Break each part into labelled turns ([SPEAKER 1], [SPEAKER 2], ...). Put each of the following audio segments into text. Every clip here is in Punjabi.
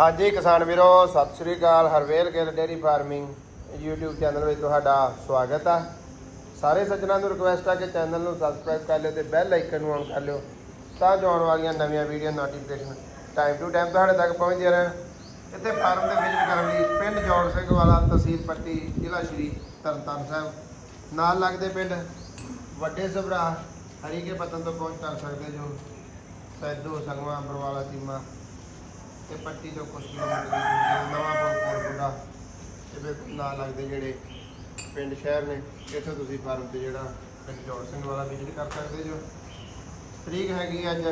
[SPEAKER 1] ਹਾਂਜੀ ਕਿਸਾਨ ਵੀਰੋ, Sat Sri Akal, Harvel Gill dairy farming YouTube channel ਵਿੱਚ ਤੁਹਾਡਾ ਸਵਾਗਤ ਆ। ਸਾਰੇ ਸੱਜਣਾਂ ਨੂੰ ਰਿਕੁਐਸਟ ਆ ਕਿ ਚੈਨਲ ਨੂੰ ਸਬਸਕ੍ਰਾਈਬ ਕਰ ਲਿਓ ਤੇ ਬੈਲ ਆਈਕਨ ਨੂੰ ਔਨ ਕਰ ਲਿਓ ਤਾਂ ਜੋ ਆਉਣ ਵਾਲੀਆਂ ਨਵੀਆਂ video notification time to time ਤੁਹਾਡੇ ਤੱਕ ਪਹੁੰਚਦੀਆਂ ਰਹਿਣ। ਇੱਥੇ ਫਾਰਮ ਦੇ ਵਿਜ਼ਿਟ ਕਰਨ ਲਈ ਪਿੰਡ ਜੋੜ ਸਿੰਘ ਵਾਲਾ, ਤਹਿਸੀਲ ਪੱਟੀ, ਜ਼ਿਲ੍ਹਾ ਸ਼੍ਰੀ ਤਰਨਤਾਰਨ ਸਾਹਿਬ। ਨਾਲ ਲੱਗਦੇ ਪਿੰਡ ਵੱਡੇ ਸਭਰਾ, ਹਰੀਕੇ ਪਤਨ ਤੋਂ ਪਹੁੰਚ ਕਰ ਸਕਦੇ ਜੋ ਸੈਦੋ ਸੰਗਵਾ, ਬਰਵਾਲਾ ਚੀਮਾ। ਤੇ ਪੱਟੀ ਤੋਂ ਕੁਝ ਕਿਲੋਮੀਟਰ ਦੀ ਨਵਾਂ ਪੁਲ ਕੋਟਾ ਤੇ ਫਿਰ ਨਾਲ ਲੱਗਦੇ ਜਿਹੜੇ ਪਿੰਡ ਸ਼ਹਿਰ ਨੇ, ਇੱਥੇ ਤੁਸੀਂ ਫਾਰਮ ਤੇ ਜਿਹੜਾ ਪਿੰਡ ਜੋੜ ਸਿੰਘ ਵਾਲਾ ਵਿਜ਼ਿਟ ਕਰ ਸਕਦੇ ਜੋ। ਤਰੀਕ ਹੈਗੀ ਅੱਜ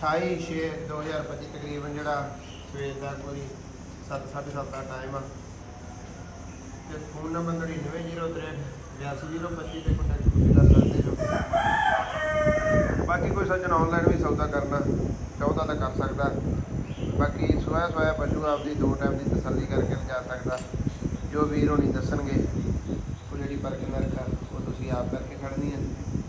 [SPEAKER 1] 28 6 2025 ਤਕਰੀਬਨ ਜਿਹੜਾ ਸਵੇਰ ਦਾ ਕੋਈ 7:30 ਦਾ ਟਾਈਮ ਆ। ਤੇ ਫੋਨ ਨੰਬਰ 9903 82025 ਤੇ ਕੰਟੈਕਟ ਤੁਸੀਂ ਕਰ ਸਕਦੇ ਜੋ। ਬਾਕੀ ਕੋਈ ਸੱਜਣ ਆਨਲਾਈਨ ਵੀ ਸੌਦਾ ਕਰਨਾ ਚਾਹੁੰਦਾ ਤਾਂ ਕਰ ਸਕਦਾ। ਬਾਕੀ ਸੋਇਆ ਸੋਇਆ ਪਸ਼ੂ ਆਪਦੀ ਦੋ ਟਾਈਮ ਦੀ ਤਸੱਲੀ ਕਰਕੇ ਲਿਜਾ ਸਕਦਾ। ਜੋ ਵੀਰ ਹੋਣੀ ਦੱਸਣਗੇ ਉਹ ਜਿਹੜੀ ਪਰਖ ਨਰਖਾ ਉਹ ਤੁਸੀਂ ਆਪ ਕਰਕੇ ਖੜਨੀ ਹੈ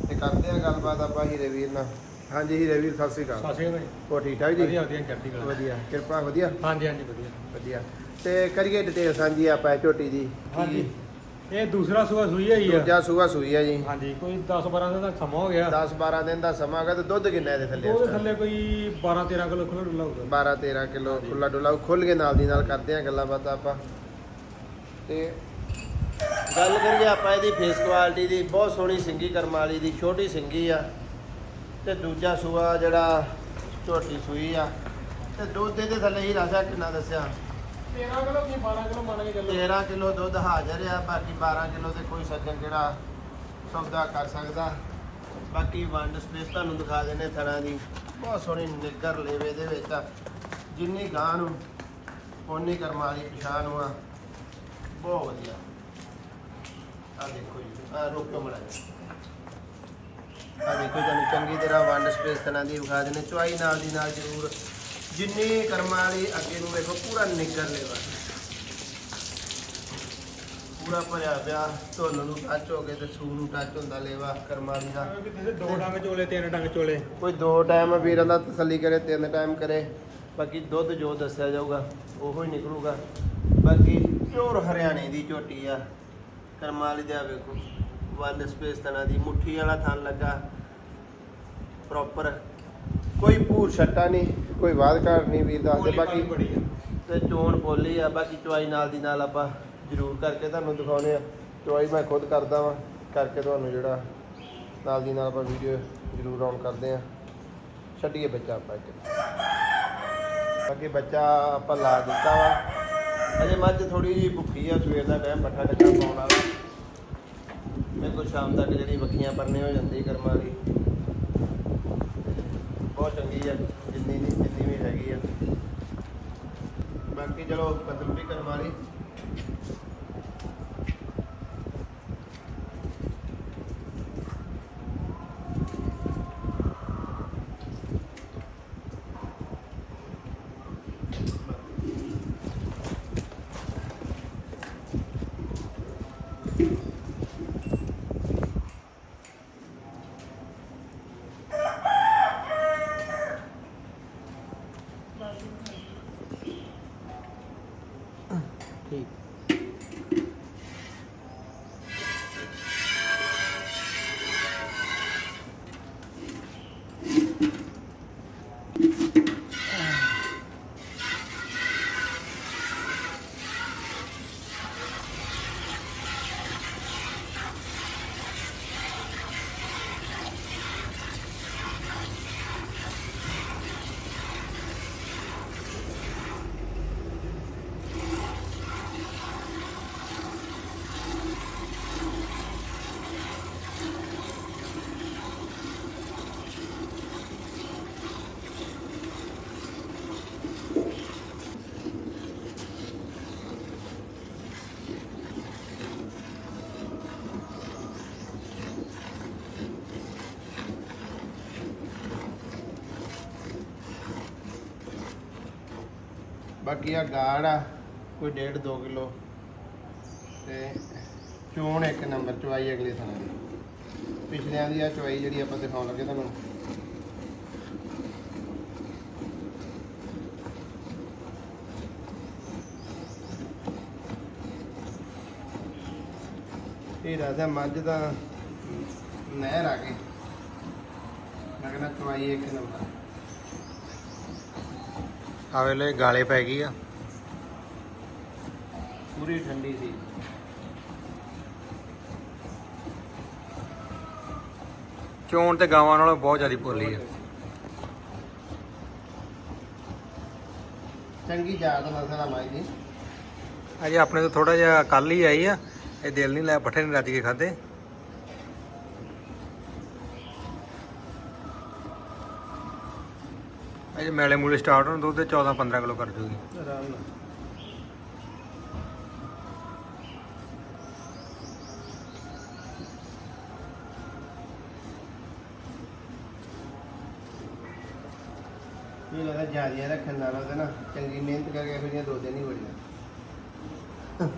[SPEAKER 1] ਤੇ ਕਰਦੇ ਆ ਗੱਲਬਾਤ ਆਪਾਂ ਹੀਰੇ ਵੀਰ ਨਾਲ। ਹਾਂਜੀ ਹੀਰੇ ਵੀਰ ਸਤਿ ਸ੍ਰੀ ਅਕਾਲ।
[SPEAKER 2] ਸਾਸੇ ਭਾਈ
[SPEAKER 1] ਹੋ ਠੀਕ ਠਾਕ ਜੀ?
[SPEAKER 2] ਵਧੀਆ ਵਧੀਆ ਚੜ੍ਹਦੀ ਕਲਾ।
[SPEAKER 1] ਵਧੀਆ ਕਿਰਪਾ ਵਧੀਆ?
[SPEAKER 2] ਹਾਂਜੀ ਹਾਂਜੀ ਵਧੀਆ।
[SPEAKER 1] ਵਧੀਆ। ਤੇ ਕਰੀਏ ਡਿਟੇਲ ਸਾਂਝੀ ਆਪਾਂ ਝੋਟੀ ਦੀ।
[SPEAKER 2] ਹਾਂਜੀ। ਇਹ ਦੂਸਰਾ ਸੂਆ ਸੂਈ ਹੋਈ ਆ।
[SPEAKER 1] ਦੂਜਾ ਸੂਆ ਸੂਈ ਹੈ ਜੀ।
[SPEAKER 2] ਹਾਂਜੀ ਕੋਈ 10 12 ਦਿਨ ਦਾ ਸਮਾਂ ਹੋ ਗਿਆ।
[SPEAKER 1] 10 12 ਦਿਨ ਦਾ ਸਮਾਂ ਹੈਗਾ ਤੇ ਦੁੱਧ ਕਿੰਨਾ ਇਹਦੇ ਥੱਲੇ
[SPEAKER 2] ਉਹਦੇ ਕੋਈ 12 13 ਕਿਲੋ ਖੁੱਲਾ ਡੁੱਲਾ ਹੋਊਗਾ।
[SPEAKER 1] 12 13 ਕਿਲੋ। ਖੁੱਲਾ ਡੁੱਲਾ ਖੁੱਲ ਕੇ ਨਾਲ ਦੀ ਨਾਲ ਕਰਦੇ ਆ ਗੱਲਾਂ ਬਾਤਾਂ ਆਪਾਂ। ਤੇ ਗੱਲ ਕਰੀਏ ਆਪਾਂ ਇਹਦੀ ਫੇਸ ਕੁਆਲਿਟੀ ਦੀ। ਬਹੁਤ ਸੋਹਣੀ ਸਿੰਗੀ ਕਰਮ ਵਾਲੀ ਦੀ ਛੋਟੀ ਸਿੰਗੀ ਆ। ਤੇ ਦੂਜਾ ਸੂਆ ਜਿਹੜਾ ਝੋਟੀ ਸੂਈ ਆ। ਤੇ ਦੁੱਧ ਇਹਦੇ ਥੱਲੇ ਹੀ ਰਸਾ ਕਿੰਨਾ ਦੱਸਿਆ?
[SPEAKER 2] 13 ਕਿਲੋ ਕੀ 12 ਕਿਲੋ ਮੰਨ ਕੇ ਚੱਲੋ
[SPEAKER 1] 13 ਕਿਲੋ ਦੁੱਧ ਹਾਜ਼ਰ ਆ, ਬਾਕੀ 12 ਕਿਲੋ ਤੇ ਕੋਈ ਸੱਜਣ ਜਿਹੜਾ ਸੌਦਾ ਕਰ ਸਕਦਾ। ਬਾਕੀ ਵੰਡ ਸਪੇਸ ਤੁਹਾਨੂੰ ਦਿਖਾ ਦਿੰਨੇ ਥਣਾ ਦੀ। ਬਹੁਤ ਸੋਹਣੀ ਨਿੱਗਰ ਲੇਵੇ ਦੇ ਵਿੱਚ ਆ। ਜਿੰਨੀ ਗਾਂ ਨੂੰ, ਓਨੀ ਕਰਮਾ ਵਾਲੀ ਪਛਾਣ ਆ ਬਹੁਤ ਵਧੀਆ। ਆ ਦੇਖੋ ਜੀ ਆ ਰੋਕੋ ਮੜਾ ਆ ਦੇਖੋ ਤੁਹਾਨੂੰ ਚੰਗੀ ਤਰ੍ਹਾਂ ਵੰਡ ਸਪੇਸ ਥਣਾ ਦੀ ਵਿਖਾ ਦਿੰਨੇ ਚੁਆਈ ਨਾਲ ਦੀ ਨਾਲ ਜ਼ਰੂਰ ਜਿੰਨੀ ਕਰਮ ਵਾਲੀ ਅੱਗੇ ਨੂੰ ਵੇਖੋ ਪੂਰਾ ਨਿੱਗਰ ਲੇਵਾ ਪੂਰਾ ਭਰਿਆ ਪਿਆ ਢੋਲ ਨੂੰ ਟੱਚ ਹੋ ਕੇ ਤੇ ਸੂ ਨੂੰ ਟੱਚ ਹੁੰਦਾ ਲੇਵਾ ਕਰਮਾਲੀ ਦਾ
[SPEAKER 2] ਕਿਸੇ ਦੋ ਡੰਗ ਚੋਲੇ ਤਿੰਨ ਡੰਗ ਚੋਲੇ?
[SPEAKER 1] ਕੋਈ ਦੋ ਟਾਈਮ ਵੀਰਾਂ ਦਾ ਤਸੱਲੀ ਕਰੇ ਤਿੰਨ ਟਾਈਮ ਕਰੇ। ਬਾਕੀ ਦੁੱਧ ਜੋ ਦੱਸਿਆ ਜਾਊਗਾ ਉਹੋ ਹੀ ਨਿਕਲੂਗਾ। ਬਾਕੀ ਪਿਓਰ ਹਰਿਆਣੇ ਦੀ ਝੋਟੀ ਆ। ਕਰਮਾਲੀ ਦੇ ਆ ਵੇਖੋ ਵਨ ਸਪੇਸ ਤਣਾ ਦੀ ਮੁੱਠੀ ਵਾਲਾ ਥਣ ਲੱਗਾ। ਪ੍ਰੋਪਰ ਕੋਈ ਭੂਰ ਛੱਟਾ ਨਹੀਂ ਕੋਈ ਵਾਦ ਘਾਟ ਨਹੀਂ ਵੀਰ ਦੱਸਦੇ ਬਾਕੀ ਤੇ ਚੋਣ ਬੋਲੀ ਆ ਬਾਕੀ ਚੁਆਈ ਨਾਲ ਦੀ ਨਾਲ ਆਪਾਂ ਜ਼ਰੂਰ ਕਰਕੇ ਤੁਹਾਨੂੰ ਦਿਖਾਉਨੇ ਆ। ਚੁਆਈ ਮੈਂ ਖੁਦ ਕਰਦਾ ਵਾਂ ਕਰਕੇ ਤੁਹਾਨੂੰ ਜਿਹੜਾ ਨਾਲ ਦੀ ਨਾਲ ਆਪਾਂ ਵੀਡੀਓ ਜ਼ਰੂਰ ਆਨ ਕਰਦੇ ਆ। ਛੱਡੀਏ ਬੱਚਾ ਆਪਾਂ ਇੱਕ। ਬਾਕੀ ਬੱਚਾ ਆਪਾਂ ਲਾ ਦਿੱਤਾ ਵਾ। ਅਜੇ ਮੱਝ ਥੋੜੀ ਜਿਹੀ ਭੁੱਖੀ ਆ ਸਵੇਰ ਦਾ ਟਾਈਮ ਪੱਠਾ ਟੱਕਾ ਪਾਉਣ ਵਾਲਾ। ਮੇਰੇ ਕੋਲ ਸ਼ਾਮ ਤੱਕ ਜਿਹੜੀ ਵੱਖੀਆਂ ਪਰਨੇ ਹੋ ਜਾਂਦੀ ਕਰਮਾਂ ਦੀ। ਬਹੁਤ ਚੰਗੀ ਆ, ਜਿੰਨੀ ਨਹੀਂ ਜਿੰਨੀ ਵੀ ਹੈਗੀ ਆ। ਬਾਕੀ ਚਲੋ ਕਦਮ ਵੀ ਕਰਮ ਵਾਲੀ ਠੀਕ ਬਾਕੀ ਆ ਗਾੜ ਆ, ਕੋਈ 1.5 2 ਕਿਲੋ। ਤੇ ਚੋਣ ਇੱਕ ਨੰਬਰ ਚਵਾਈ ਅਗਲੇ ਥਾਂ ਦੀ। ਪਿਛਲਿਆਂ ਦੀ ਆ ਚਵਾਈ ਜਿਹੜੀ ਆਪਾਂ ਦਿਖਾਉਣ ਲੱਗੇ ਤੁਹਾਨੂੰ। ਇਹ ਰਾਜਾ ਮੱਝ ਦਾ ਨਹਿਰ ਆ ਕੇ। ਲਗਣਾ ਚਵਾਈ ਇੱਕ ਨੰਬਰ।
[SPEAKER 2] ਆ ਵੇਲੇ ਗਾਲੇ ਪੈ ਗਈ ਆ।
[SPEAKER 1] ਪੂਰੀ ਠੰਡੀ ਸੀ।
[SPEAKER 2] ਚੋਣ ਤੇ ਗਾਵਾਂ ਨਾਲੋਂ ਬਹੁਤ ਜ਼ਿਆਦਾ ਭੋਲੀ ਆ।
[SPEAKER 1] ਚੰਗੀ ਜਾਤ ਨਸਲ ਆ ਮਾਈ ਦੀ।
[SPEAKER 2] ਅਜੇ ਆਪਣੇ ਤੋਂ ਥੋੜਾ ਜਿਹਾ ਕੱਲ ਹੀ ਆਈ ਆ। ਇਹ ਦਿਲ ਨਹੀਂ ਲੈ ਪੱਠੇ ਨਹੀਂ ਰੱਜ ਕੇ ਖਾਦੇ ਅਜੇ ਮੈਲੇ ਮੂਲੇ ਸਟਾਰਟ ਹੋਣ ਦੁੱਧ ਤੇ 14 15 ਕਿਲੋ ਕਰ ਜੂਗੀ।
[SPEAKER 1] ਆਰਾਮ ਨਾਲ। ਇਹ ਲਗਾ ਜਾਰੀਆਂ ਰੱਖਣ ਨਾਲ ਉਹਦੇ ਨਾ ਚੰਗੀ ਮਿਹਨਤ ਕਰਕੇ ਇਹੋ ਜਿਹੀਆਂ ਦੋ ਦਿਨ ਹੀ ਬੜੀਆਂ।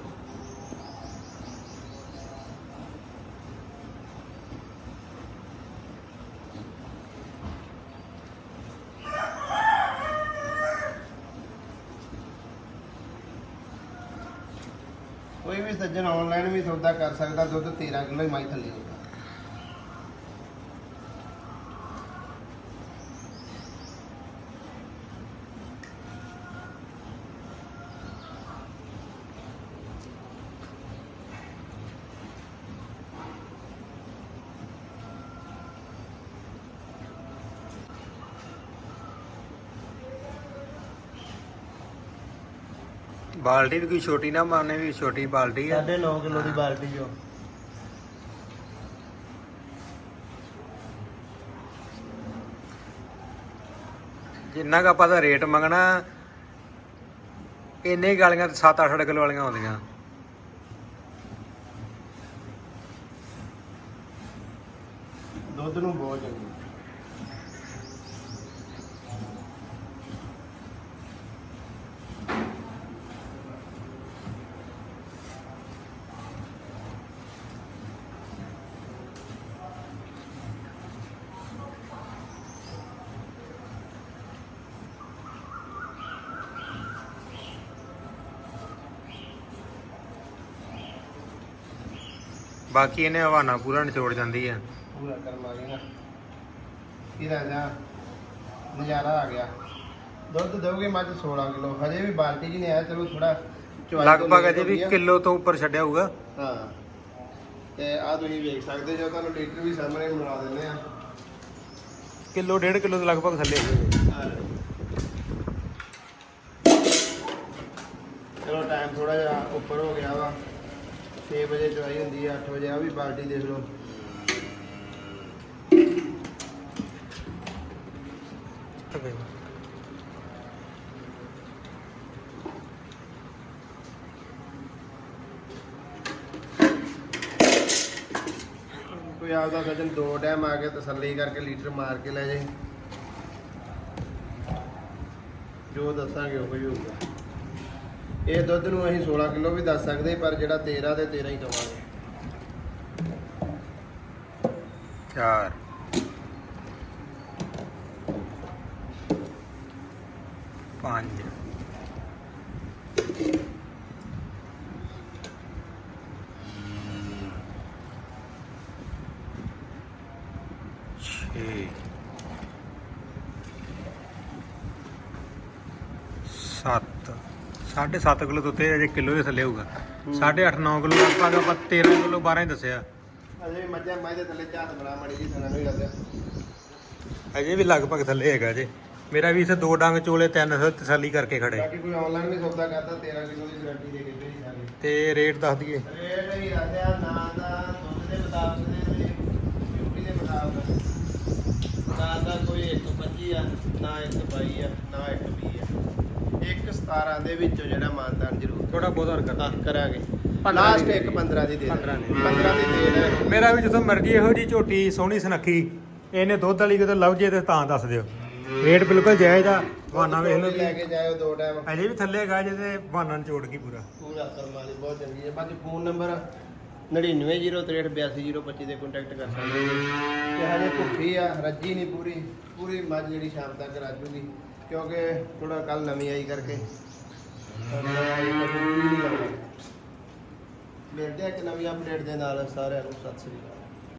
[SPEAKER 1] ਵੀ ਸੱਜਣ ਆਨਲਾਈਨ ਵੀ ਸੌਦਾ ਕਰ ਸਕਦਾ ਦੁੱਧ 13 ਕਿਲੋ ਹੀ ਮਾਈ ਥੱਲੇ ਹੁੰਦਾ
[SPEAKER 2] ਬਾਲਟੀ ਵੀ ਕੋਈ ਛੋਟੀ ਨਾ ਮਾਨੇ ਵੀ ਛੋਟੀ ਬਾਲਟੀ ਆ।
[SPEAKER 1] 9.5 ਕਿਲੋ ਦੀ ਬਾਲਟੀ ਜੋ।
[SPEAKER 2] ਜਿੰਨਾ ਕੁ ਆਪਾਂ ਦਾ ਰੇਟ ਮੰਗਣਾ ਇੰਨੇ ਹੀ ਗਾਲੀਆਂ ਤੇ 7-8 ਕਿਲੋ ਵਾਲੀਆਂ ਆਉਂਦੀਆਂ।
[SPEAKER 1] ਦੁੱਧ ਨੂੰ ਬਹੁਤ ਚੰਗੀ।
[SPEAKER 2] ਬਾਕੀ ਇਹਨੇ ਹਵਾਨਾ ਪੂਰਾ ਨਿਚੋੜ ਜਾਂਦੀ ਆ।
[SPEAKER 1] ਪੂਰਾ ਕਰਮ ਆ ਗਿਆ ਕੀ ਰਾਜਾ ਨਜ਼ਾਰਾ ਆ ਗਿਆ। ਦੁੱਧ ਦਊਗੀ ਮੱਝ 16 ਕਿਲੋ। ਹਜੇ ਵੀ ਬਾਲਟੀ ਜੀ ਨਹੀਂ ਆਇਆ ਚਲੋ ਥੋੜਾ
[SPEAKER 2] ਲਗਭਗ ਅਜੇ ਵੀ ਕਿਲੋ ਤੋਂ ਉੱਪਰ ਛੱਡਿਆ ਹੋਊਗਾ।
[SPEAKER 1] ਹਾਂ। ਤੇ ਆ ਤੁਸੀਂ ਵੇਖ ਸਕਦੇ ਜੋ ਤੁਹਾਨੂੰ ਲੀਟਰ ਵੀ ਸਾਹਮਣੇ ਬਣਾ ਦਿੰਦੇ ਆ।
[SPEAKER 2] ਕਿਲੋ ਡੇਢ ਕਿਲੋ ਦੇ ਲਗਭਗ ਥੱਲੇ
[SPEAKER 1] ਚਲੋ ਟਾਈਮ ਥੋੜਾ ਜਿਹਾ ਉੱਪਰ ਹੋ ਗਿਆ ਵਾ 6 ਵਜੇ ਚਵਾਈ ਹੁੰਦੀ ਹੈ 8 ਵਜੇ ਆ ਵੀ ਬਾਲਟੀ ਦੇਖ ਲਓ। ਕੋਈ ਆਪਦਾ ਸੱਜਣ ਦੋ ਟਾਈਮ ਆ ਕੇ ਤਸੱਲੀ ਕਰਕੇ ਲੀਟਰ ਮਾਰ ਕੇ ਲੈ ਜਾਏ ਜੋ ਦੱਸਾਂਗੇ, ਉਹ ਹੀ ਹੋਊਗਾ। ਇਹ ਦੁੱਧ ਨੂੰ ਅਸੀਂ 16 ਕਿਲੋ ਵੀ ਦੱਸ ਸਕਦੇ ਪਰ ਜਿਹੜਾ 13 ਤੇ 13 ਹੀ ਦਵਾਂਗੇ
[SPEAKER 2] ਚਾਰ। ਪੰਜ। ਛੇ। ਸੱਤ। ਸਾਢੇ ਸੱਤ ਕਿਲੋ ਦੁੱਧ ਤੇ ਅਜੇ ਕਿਲੋ ਦੇ ਥੱਲੇ ਹੋਊਗਾ। ਸਾਢੇ ਅੱਠ 9 ਕਿਲੋ ਲਗਭਗ ਆਪਾਂ 13 ਕਿਲੋ 12 ਹੀ ਦੱਸਿਆ।
[SPEAKER 1] ਅਜੇ ਮੱਝਾਂ ਮਾਈ ਦੇ ਥੱਲੇ ਝਾਤ ਬੜਾ ਮੜੀ ਜੀ ਸਾਨੂੰ ਵੀ ਲੱਗਦਾ
[SPEAKER 2] ਅਜੇ ਵੀ ਲਗਭਗ ਥੱਲੇ ਹੈਗਾ ਜੇ ਮੇਰਾ ਵੀ ਇਥੇ ਦੋ ਡੰਗ ਚੋਲੇ ਤਿੰਨ ਤਸੱਲੀ ਕਰਕੇ ਖੜੇ।
[SPEAKER 1] ਬਾਕੀ ਕੋਈ ਆਨਲਾਈਨ ਵੀ ਸੌਦਾ ਕਰਦਾ 13 ਕਿਲੋ ਦੀ ਗਾਰੰਟੀ ਦੇ ਕੇ ਭੇਜ ਦਾਂਗੇ
[SPEAKER 2] ਤੇ ਰੇਟ ਦੱਸ ਦਈਏ।
[SPEAKER 1] ਰੇਟ ਹੀ ਰੱਖਿਆ ਨਾ ਦਾ ਦੁੱਧ ਦੇ ਮੁਤਾਬਕ ਦੇ ਤੇ ਡਿਊਟੀ ਦੇ ਮੁਤਾਬਕ। ਨਾ ਦਾ ਕੋਈ 125 ਆ ਨਾ 122 ਆ ਨਾ 120 ਆ 117 ਦੇ ਵਿੱਚੋਂ ਜਿਹੜਾ ਮਾਨਦਾਨ ਜ਼ਰੂਰ
[SPEAKER 2] ਥੋੜਾ ਬਹੁਤ ਹੋਰ
[SPEAKER 1] ਹਾਂ
[SPEAKER 2] ਕਰ
[SPEAKER 1] ਕਰਾਂਗੇ। ਲਾਸਟ
[SPEAKER 2] ਦੀ।
[SPEAKER 1] ਇੱਕ 15 ਦੀ ਦੇ
[SPEAKER 2] 15 ਦੀ।
[SPEAKER 1] 15 ਦੀ ਦੇ ਦੇ
[SPEAKER 2] ਮੇਰਾ ਵੀ ਜਦੋਂ ਮਰਜ਼ੀ ਇਹੋ ਜੀ ਝੋਟੀ ਸੋਹਣੀ ਸੁਨੱਖੀ ਇਹਨੇ ਦੁੱਧ ਵਾਲੀ ਕਿਤੇ ਲੱਭ ਜੇ ਤੇ ਤਾਂ ਦੱਸ ਦਿਓ। ਰੇਟ ਬਿਲਕੁਲ ਜਾਇਜ਼ ਆ ਬਹਾਨਾ ਵੇਖ ਲਓ
[SPEAKER 1] ਲੈ ਕੇ ਜਾਇਓ ਦੋ ਟਾਈਮ
[SPEAKER 2] ਅਜੇ ਵੀ ਥੱਲੇ ਹੈਗਾ ਜੇ ਤੇ ਬਹਾਨਾ ਨਿਚੋੜ ਗਈ ਪੂਰਾ।
[SPEAKER 1] ਪੂਰਾ ਕਰਮ ਵਾਲੀ ਬਹੁਤ ਚੰਗੀ ਹੈ ਬਾਕੀ ਫੋਨ ਨੰਬਰ 9903828025 ਤੇ ਕੰਟੈਕਟ ਕਰ ਸਕਦੇ ਹੋ। ਤੇ ਹਜੇ ਭੁੱਖੀ ਆ ਰੱਜੀ ਨਹੀਂ ਪੂਰੀ। ਪੂਰੀ ਮੱਝ ਜਿਹੜੀ ਸ਼ਾਮ ਤੱਕ ਰਾਜੂਗੀ ਕਿਉਂਕਿ ਥੋੜਾ ਕੱਲ ਨਵੀਂ ਆਈ ਕਰਕੇ। ਮਿਲਦੇ ਆ ਇੱਕ ਨਵੀਂ ਅਪਡੇਟ ਦੇ ਨਾਲ ਸਾਰਿਆਂ ਨੂੰ ਸਤਿ ਸ੍ਰੀ ਅਕਾਲ।